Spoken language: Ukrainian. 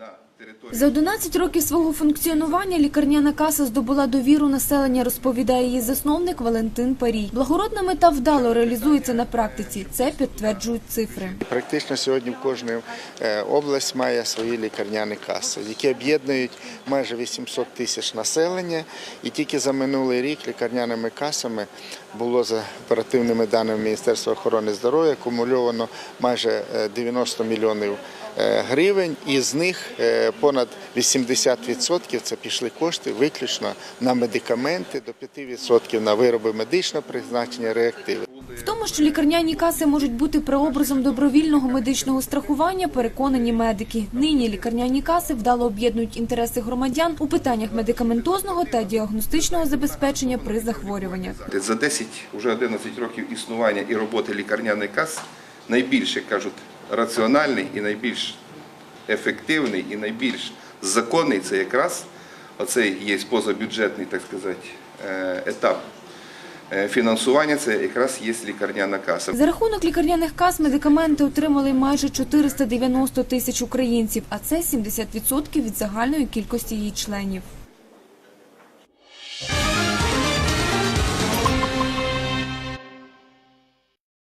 на території. За 11 років свого функціонування лікарняна каса здобула довіру населення, розповідає її засновник Валентин Парій. Благородна мета вдало реалізується на практиці. Це підтверджують цифри. Практично сьогодні в кожна е, область має свої лікарняні каси, які об'єднують майже 800 тисяч населення. І тільки за минулий рік лікарняними касами було за оперативними даними Міністерства охорони здоров'я акумульовано майже е, 90 мільйонів е, гривень, і з них е, понад 80% це пішли кошти виключно на медикаменти, до 5% на вироби медичного призначення, реактиви. В тому, що лікарняні каси можуть бути прообразом добровільного медичного страхування, переконані медики. Нині лікарняні каси вдало об'єднують інтереси громадян у питаннях медикаментозного та діагностичного забезпечення при захворюваннях. За 10, вже 11 років існування і роботи лікарняних кас найбільш, як кажуть, раціональний і найбільш ефективний і найбільш законний це якраз оцей є позабюджетний, так сказати, е, етап е, фінансування, це якраз є лікарняна каса. За рахунок лікарняних кас медикаменти отримали майже 490 тисяч українців, а це 70% від загальної кількості її членів.